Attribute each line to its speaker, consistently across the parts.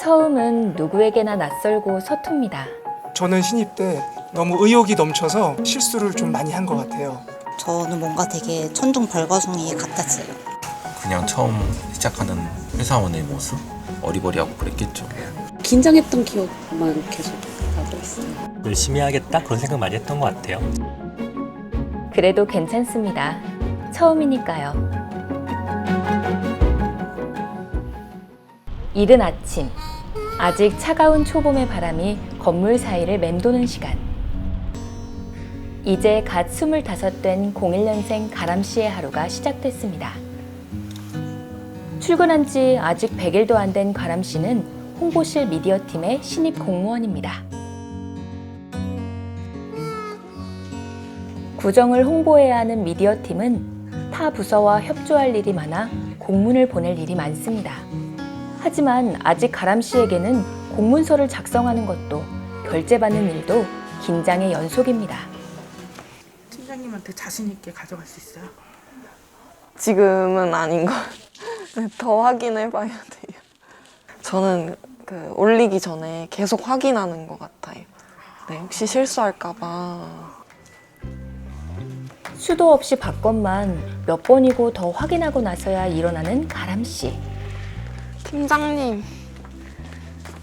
Speaker 1: 처음은 누구에게나 낯설고 서툽니다.
Speaker 2: 저는 신입 때 너무 의욕이 넘쳐서 실수를 좀 많이 한 것 같아요.
Speaker 3: 저는 뭔가 되게 천둥 벌거숭이 같았어요.
Speaker 4: 그냥 처음 시작하는 회사원의 모습 어리버리하고 그랬겠죠.
Speaker 5: 긴장했던 기억만 계속 나고 있어요.
Speaker 6: 열심히 하겠다 그런 생각 많이 했던 것 같아요.
Speaker 1: 그래도 괜찮습니다. 처음이니까요. 이른 아침. 아직 차가운 초봄의 바람이 건물 사이를 맴도는 시간. 이제 갓 25된 01년생 가람 씨의 하루가 시작됐습니다. 출근한 지 아직 100일도 안 된 가람 씨는 홍보실 미디어 팀의 신입 공무원입니다. 구정을 홍보해야 하는 미디어 팀은 타 부서와 협조할 일이 많아 공문을 보낼 일이 많습니다. 하지만 아직 가람 씨에게는 공문서를 작성하는 것도 결제받는 일도 긴장의 연속입니다.
Speaker 7: 팀장님한테 자신 있게 가져갈 수 있어요?
Speaker 8: 지금은 아닌 것. 더 확인해 봐야 돼요. 저는 그 올리기 전에 계속 확인하는 것 같아요. 네, 혹시 실수할까 봐.
Speaker 1: 수도 없이 받건만 몇 번이고 더 확인하고 나서야 일어나는 가람 씨.
Speaker 8: 팀장님,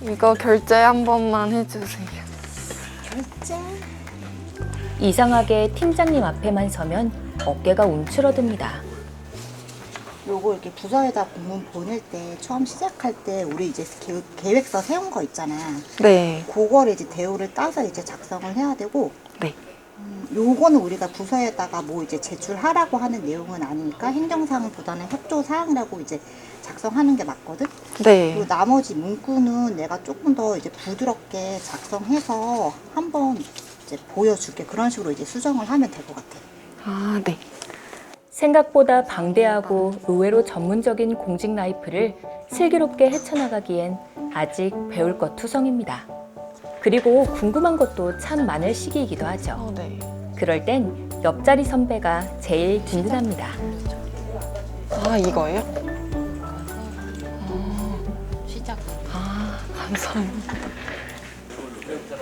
Speaker 8: 이거 결제 한 번만 해주세요.
Speaker 1: 이상하게 팀장님 앞에만 서면 어깨가 움츠러듭니다.
Speaker 3: 요거 이렇게 부서에다 공문 보낼 때 처음 시작할 때 우리 이제 계- 계획서 세운 거 있잖아요.
Speaker 8: 네,
Speaker 3: 그거를 이제 대우를 따서 이제 작성을 해야 되고 요거는 우리가 부서에다가 뭐 이제 제출하라고 하는 내용은 아니니까 행정사항보다는 협조사항이라고 이제 작성하는 게 맞거든.
Speaker 8: 네.
Speaker 3: 그리고 나머지 문구는 내가 조금 더 이제 부드럽게 작성해서 한번 이제 보여줄게. 그런 식으로 이제 수정을 하면 될 것 같아.
Speaker 8: 아, 네.
Speaker 1: 생각보다 방대하고 의외로 전문적인 공직 라이프를 슬기롭게 헤쳐나가기엔 아직 배울 것 투성입니다. 그리고 궁금한 것도 참 많을 시기이기도 하죠.
Speaker 8: 어, 네.
Speaker 1: 그럴 땐 옆자리 선배가 제일 든든합니다.
Speaker 8: 아, 이거예요? 시작. 아, 감사합니다.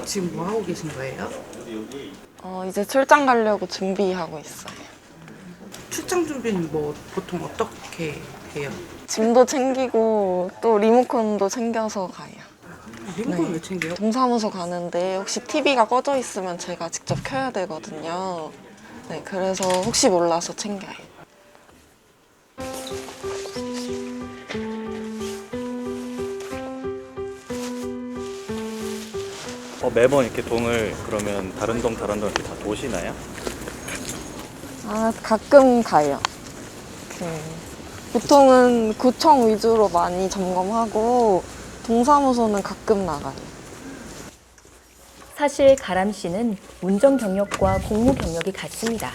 Speaker 7: 지금 뭐 하고 계신 거예요?
Speaker 8: 어, 이제 출장 가려고 준비하고 있어요.
Speaker 7: 출장 준비는 뭐 보통 어떻게 해요?
Speaker 8: 짐도 챙기고 또 리모컨도 챙겨서 가요.
Speaker 7: 리모컨
Speaker 8: 네.
Speaker 7: 왜 챙겨요?
Speaker 8: 동사무소 가는데 혹시 TV가 꺼져 있으면 제가 직접 켜야 되거든요. 네, 그래서 혹시 몰라서 챙겨요.
Speaker 9: 어, 매번 이렇게 동을 그러면 다른 동 다른 동 이렇게 다 도시나요?
Speaker 8: 아, 가끔 가요. 네. 보통은 구청 위주로 많이 점검하고 동사무소는 가끔 나가요.
Speaker 1: 사실 가람 씨는 운전 경력과 공무 경력이 같습니다.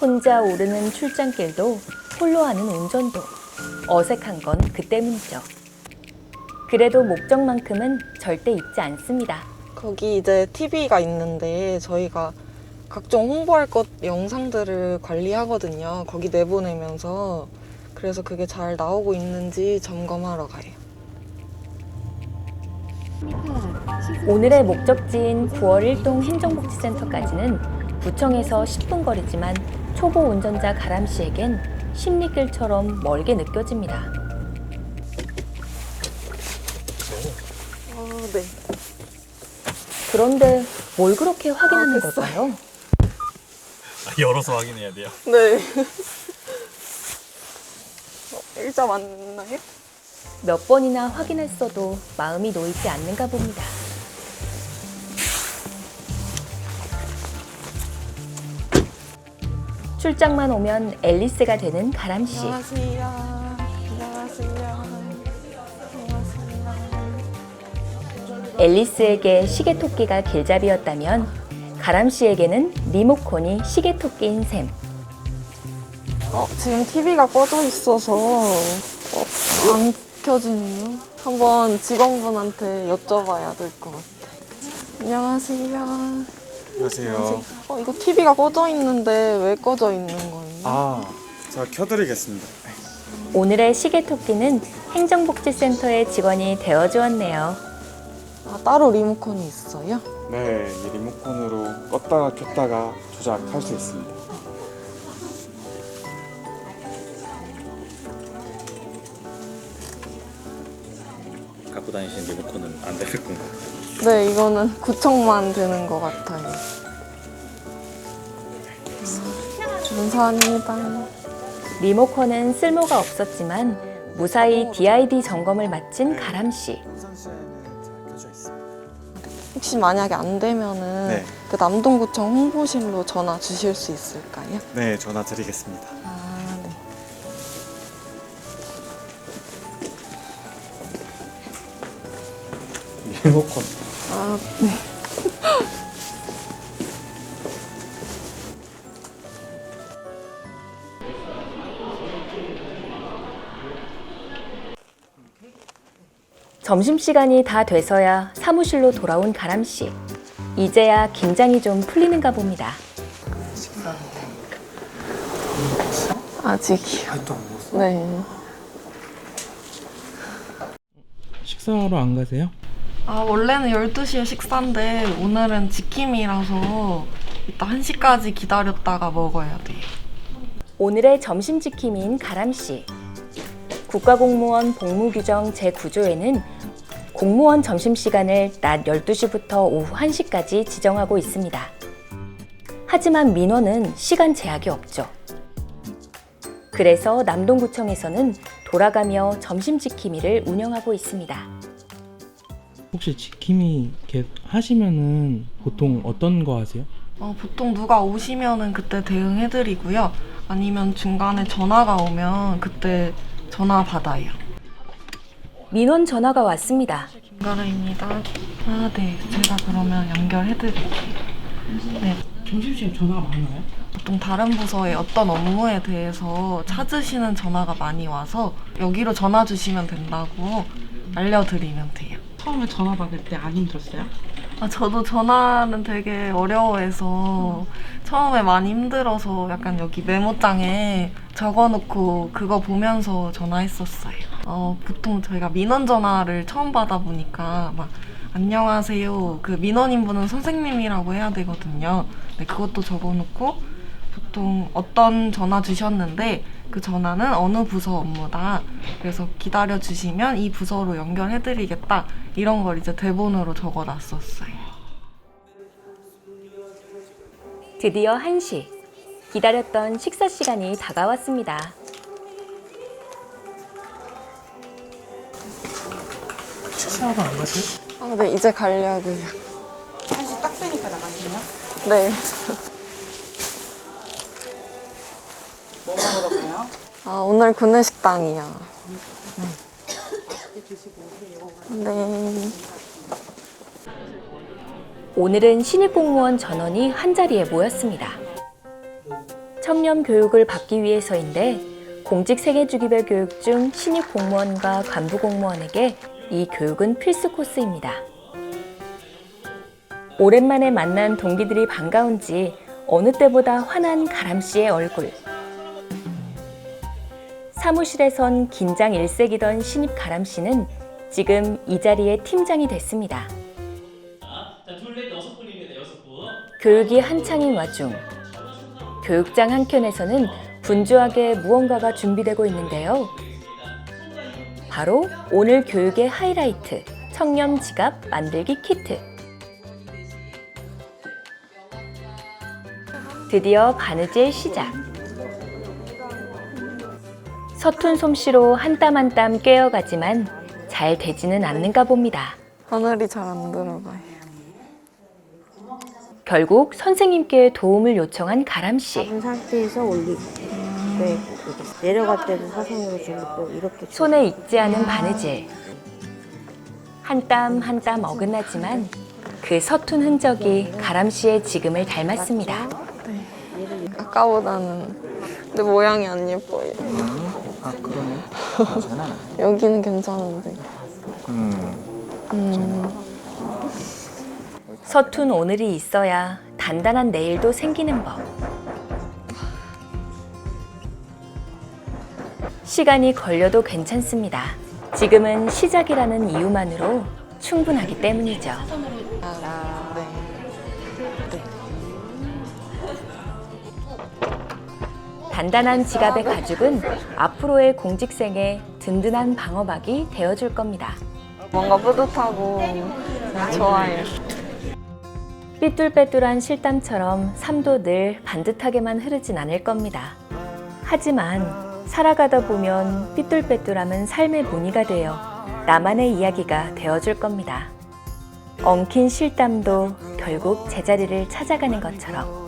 Speaker 1: 혼자 오르는 출장길도 홀로 하는 운전도 어색한 건 그 때문이죠. 그래도 목적만큼은 절대 잊지 않습니다.
Speaker 8: 거기 이제 TV가 있는데 저희가 각종 홍보할 것 영상들을 관리하거든요. 거기 내보내면서 그래서 그게 잘 나오고 있는지 점검하러 가요.
Speaker 1: 오늘의 목적지인 9월 1동 행정복지센터까지는 구청에서 10분 거리지만 초보 운전자 가람 씨에겐 심리길처럼 멀게 느껴집니다.
Speaker 8: 어, 네.
Speaker 1: 그런데 뭘 그렇게 확인하는
Speaker 8: 아.
Speaker 1: 걸까요?
Speaker 9: 열어서 확인해야 돼요.
Speaker 8: 네. 어, 일자 맞나요?
Speaker 1: 몇 번이나 확인했어도 마음이 놓이지 않는가 봅니다. 출장만 오면 앨리스가 되는 가람 씨.
Speaker 8: 안녕하세요. 안녕하세요. 안녕하세요.
Speaker 1: 앨리스에게 시계토끼가 길잡이였다면 가람 씨에게는 리모컨이 시계토끼인 셈.
Speaker 8: 어, 지금 TV가 꺼져 있어서 어, 안 켜지네요. 한번 직원분한테 여쭤봐야 될 것 같아요. 안녕하세요.
Speaker 9: 안녕하세요.
Speaker 8: 어, 이거 TV가 꺼져 있는데 왜 꺼져 있는 거예요?
Speaker 9: 아, 제가 켜드리겠습니다.
Speaker 1: 오늘의 시계 토끼는 행정복지센터의 직원이 되어주었네요.
Speaker 8: 아, 따로 리모컨이 있어요?
Speaker 10: 네, 이 리모컨으로 껐다가 켰다가 조작할 수 있습니다.
Speaker 9: 갖고 다니시는 리모컨은 안 되는 건가요?
Speaker 8: 네, 이거는 구청만 되는 것 같아요. 감사합니다.
Speaker 1: 리모컨은 쓸모가 없었지만 무사히 DID 점검을 마친 가람 씨.
Speaker 8: 혹시 만약에 안 되면은
Speaker 10: 네.
Speaker 8: 그 남동구청 홍보실로 전화 주실 수 있을까요?
Speaker 10: 네, 전화 드리겠습니다. 리모컨.
Speaker 8: 아, 네.
Speaker 1: 점심시간이 다 돼서야 사무실로 돌아온 가람 씨. 이제야 긴장이 좀 풀리는가 봅니다.
Speaker 8: 아직이요.
Speaker 2: 아또
Speaker 8: 네.
Speaker 11: 식사하러 안 가세요?
Speaker 8: 아, 원래는 12시에 식사인데 오늘은 지킴이라서 이따 1시까지 기다렸다가 먹어야 돼요.
Speaker 1: 오늘의 점심 지킴이인 가람 씨. 국가공무원 복무규정 제9조에는 공무원 점심시간을 낮 12시부터 오후 1시까지 지정하고 있습니다. 하지만 민원은 시간 제약이 없죠. 그래서 남동구청에서는 돌아가며 점심 지킴이를 운영하고 있습니다.
Speaker 11: 혹시 지킴이 하시면은 보통 어떤 거 하세요?
Speaker 8: 어, 보통 누가 오시면은 그때 대응해드리고요. 아니면 중간에 전화가 오면 그때 전화 받아요.
Speaker 1: 민원 전화가 왔습니다.
Speaker 8: 김가라입니다. 아, 네. 제가 그러면 연결해드릴게요. 네.
Speaker 11: 점심시간 전화가 많나요?
Speaker 8: 보통 다른 부서의 어떤 업무에 대해서 찾으시는 전화가 많이 와서 여기로 전화 주시면 된다고 알려드리면 돼요.
Speaker 11: 처음에 전화 받을 때 안 힘들었어요?
Speaker 8: 아, 저도 전화는 되게 어려워해서 처음에 많이 힘들어서 약간 여기 메모장에 적어놓고 그거 보면서 전화했었어요. 어, 보통 저희가 민원 전화를 처음 받아보니까 막 안녕하세요. 그 민원인 분은 선생님이라고 해야 되거든요. 네, 그것도 적어놓고 보통 어떤 전화 주셨는데 그 전화는 어느 부서 업무다. 그래서 기다려 주시면 이 부서로 연결해 드리겠다. 이런 걸 이제 대본으로 적어 놨었어요.
Speaker 1: 드디어 1시. 기다렸던 식사 시간이 다가왔습니다.
Speaker 2: 식사하러 안 가세요?
Speaker 8: 아, 네, 이제 가려고요.
Speaker 3: 한시 딱 되니까 나가시나요?
Speaker 8: 네. 아, 오늘 구내식당이요. 네.
Speaker 1: 오늘은 신입 공무원 전원이 한자리에 모였습니다. 청렴 교육을 받기 위해서인데 공직 세계주기별 교육 중 신입 공무원과 간부 공무원에게 이 교육은 필수 코스입니다. 오랜만에 만난 동기들이 반가운지 어느 때보다 환한 가람 씨의 얼굴. 사무실에선 긴장 일색이던 신입 가람 씨는 지금 이 자리의 팀장이 됐습니다. 교육이 한창인 와중 교육장 한켠에서는 분주하게 무언가가 준비되고 있는데요. 바로 오늘 교육의 하이라이트 청렴 지갑 만들기 키트. 드디어 바느질 시작. 서툰 솜씨로 한 땀 한 땀 꿰어가지만 잘 되지는 않는가 봅니다.
Speaker 8: 하늘이 잘 안 들어가요.
Speaker 1: 결국 선생님께 도움을 요청한 가람 씨.
Speaker 12: 잡은 상태에서 올리고 네 이렇게 내려갈 때도 사선으로 주고 또 이렇게 주고.
Speaker 1: 손에 익지 않은 바느질. 한 땀 한 땀 어긋나지만 그 서툰 흔적이 가람 씨의 지금을 닮았습니다.
Speaker 8: 아까보다는 근데 모양이 안 예뻐요.
Speaker 2: 아 그러네. 괜찮아.
Speaker 8: 여기는 괜찮은데.
Speaker 2: 음.
Speaker 8: 음.
Speaker 1: 서툰 오늘이 있어야 단단한 내일도 생기는 법. 시간이 걸려도 괜찮습니다. 지금은 시작이라는 이유만으로 충분하기 때문이죠. 단단한 지갑의 가죽은 앞으로의 공직생의 든든한 방어막이 되어줄 겁니다.
Speaker 8: 뭔가 뿌듯하고 좋아요.
Speaker 1: 삐뚤빼뚤한 실땀처럼 삶도 늘 반듯하게만 흐르진 않을 겁니다. 하지만 살아가다 보면 삐뚤빼뚤함은 삶의 무늬가 되어 나만의 이야기가 되어줄 겁니다. 엉킨 실땀도 결국 제자리를 찾아가는 것처럼